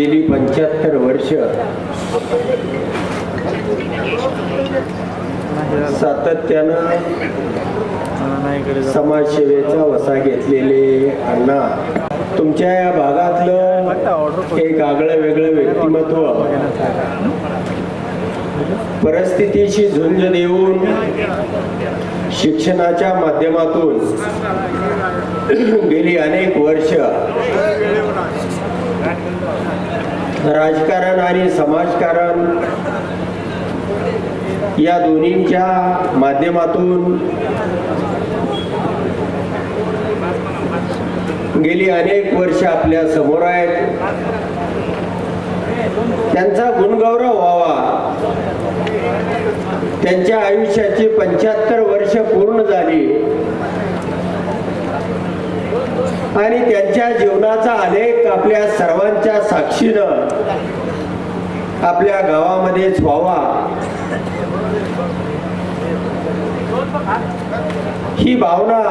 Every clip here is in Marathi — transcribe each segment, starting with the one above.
गेली पंच्याहत्तर वर्ष. सातत्यानं समाजसेवेचा वसा घेतलेले अण्णा तुमच्या या भागातलं एक आगळं वेगळं व्यक्तिमत्व. परिस्थितीशी झुंज देऊन शिक्षणाच्या माध्यमातून गेली अनेक वर्ष. राजकारण आणि समाजकारण या दोन्हींच्या माध्यमातून गेली अनेक वर्ष आपल्यासमोर आहेत. त्यांचा गुणगौरव व्हावा. त्यांच्या आयुष्याची पंच्याहत्तर वर्ष पूर्ण झाली आणि त्यांच्या जीवनाचा आलेख आपल्या सर्वांच्या साक्षीनं आपल्या गावामध्येच व्हावा. ही भावना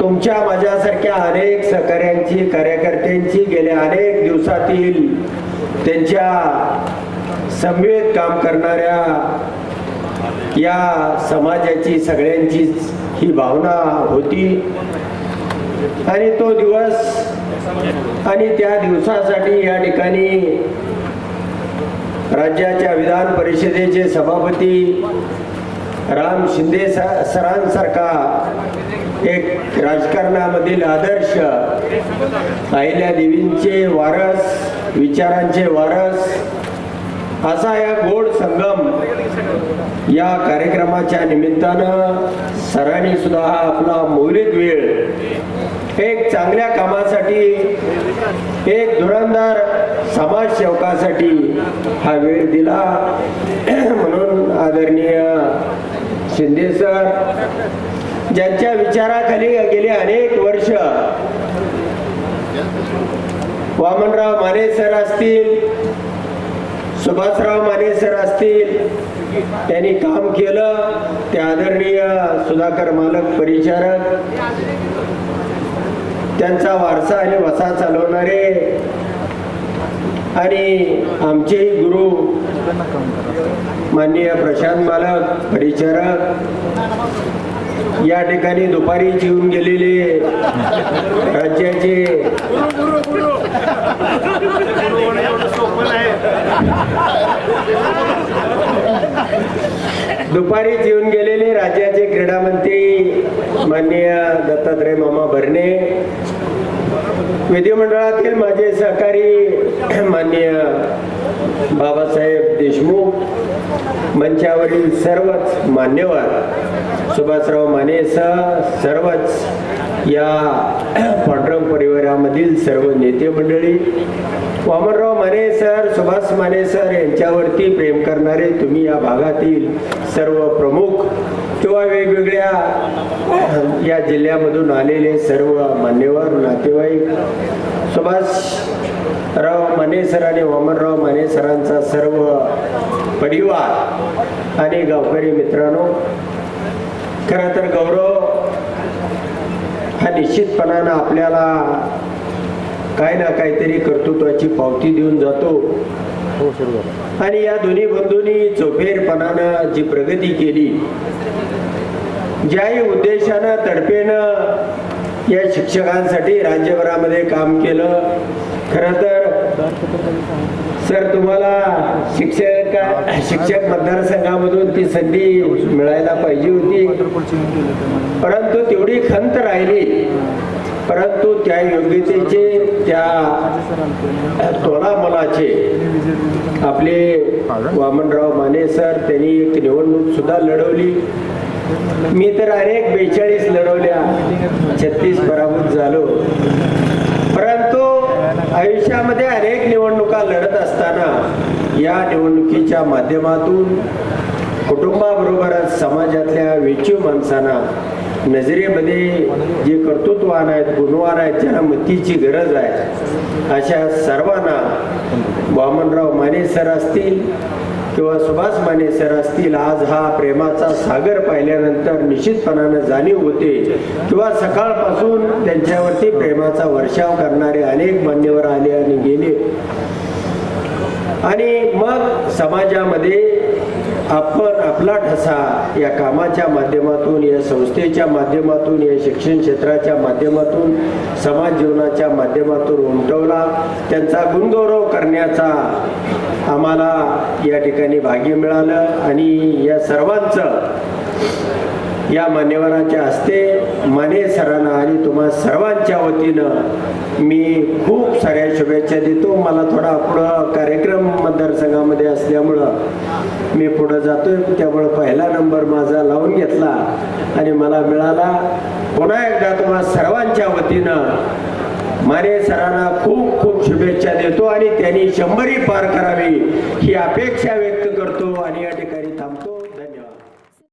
तुमच्या माझ्यासारख्या अनेक सहकार्यांची कार्यकर्त्यांची गेल्या अनेक दिवसातील त्यांच्या समवेत काम करणाऱ्या या समाजाची सगळ्यांची ही भावना होती. आणि तो दिवस आणि त्या दिवसासाठी या ठिकाणी राज्याच्या विधान परिषदेचे सभापती राम शिंदे सरांसारखा एक राजकारणामधील आदर्श अहिल्या देवींचे वारस विचारांचे वारस असा या गोड संगम या कार्यक्रमाच्या निमित्तानं सरांनी सुद्धा हा आपला मौलिक वेळ एक चांगल्या कामासाठी एक धुरंदार समाजसेवकासाठी हा वेळ दिला. म्हणून आदरणीय शिंदे सर ज्यांच्या विचाराखाली गेले अनेक वर्ष वामनराव माने सर असतील सुभाषराव माने सर असतील त्यांनी काम केलं. ते आदरणीय सुधाकर मालक परिचारक त्यांचा वारसा आणि वसा चालवणारे. आणि आमचेही गुरु माननीय प्रशांत मालक परिचारक या ठिकाणी दुपारी जेवून गेलेले राज्याचे दुपारी जेवून गेलेले राज्याचे क्रीडा मंत्री माननीय दत्तात्रय मामा भरणे. विधिमंडळातील माझे सहकारी माननीय बाबासाहेब देशमुख मंचावरील सर्वच मान्यवर सुभाषराव मानेसह सर्वच या पांडुरंग परिवारामधील सर्व नेते मंडळी वामनराव माने सर सुभाष माने सर यांच्यावरती प्रेम करणारे तुम्ही या भागातील सर्व प्रमुख किंवा वेगवेगळ्या या जिल्ह्यामधून आलेले सर्व मान्यवर नातेवाईक सुभाषराव माने सर आणि वामनराव माने सरांचा सर्व परिवार आणि गावकरी मित्रांनो खरं तर गौरव हा निश्चितपणानं आपल्याला काय ना काहीतरी कर्तृत्वाची पावती देऊन जातो. आणि या दोन्ही बंधूंनी चोफेरपणानं जी प्रगती केली ज्याही उद्देशानं तडफेनं या शिक्षकांसाठी राज्यभरामध्ये काम केलं खरं तर सर तुम्हाला शिक्षक शिक्षक मतदारसंघामधून ती संधी मिळायला पाहिजे होती. परंतु तेवढी खंत राहिली. परंतु त्या योग्यतेचे त्या तोलामलाचे आपले वामनराव माने सर त्यांनी एक निवडणूक सुद्धा लढवली. मी तर अनेक बेचाळीस लढवल्या. छत्तीस पराभूत झालो. परंतु आयुष्यामध्ये अनेक निवडणुका लढत असताना या निवडणुकीच्या माध्यमातून कुटुंबाबरोबरच समाजातल्या वेचीव माणसांना नजरेमध्ये जे कर्तृत्ववान आहेत गुणवान आहेत ज्यांना मतीची गरज आहे अशा सर्वांना वामनराव माने सर असतील किंवा सुभाष माने सर असतील आज हा प्रेमाचा सागर पाहिल्यानंतर निश्चितपणानं जाणीव होते. किंवा सकाळपासून त्यांच्यावरती प्रेमाचा वर्षाव करणारे अनेक मान्यवर आले आणि गेले. आणि मग समाजामध्ये आपण आपला ठसा या कामाच्या माध्यमातून या संस्थेच्या माध्यमातून या शिक्षण क्षेत्राच्या माध्यमातून समाज जीवनाच्या माध्यमातून उमटवला. त्यांचा गुणगौरव करण्याचा आम्हाला या ठिकाणी भाग्य मिळालं आणि या सर्वांचं या मान्यवरांच्या हस्ते माने सरांना आणि तुम्हा सर्वांच्या वतीनं मी खूप साऱ्या शुभेच्छा देतो. त्यामुळं पहिला नंबर माझा लावून घेतला आणि मला मिळाला. पुन्हा एकदा तुम्हा सर्वांच्या वतीनं माने सरांना खूप खूप शुभेच्छा देतो आणि त्यांनी शंभरी पार करावी ही अपेक्षा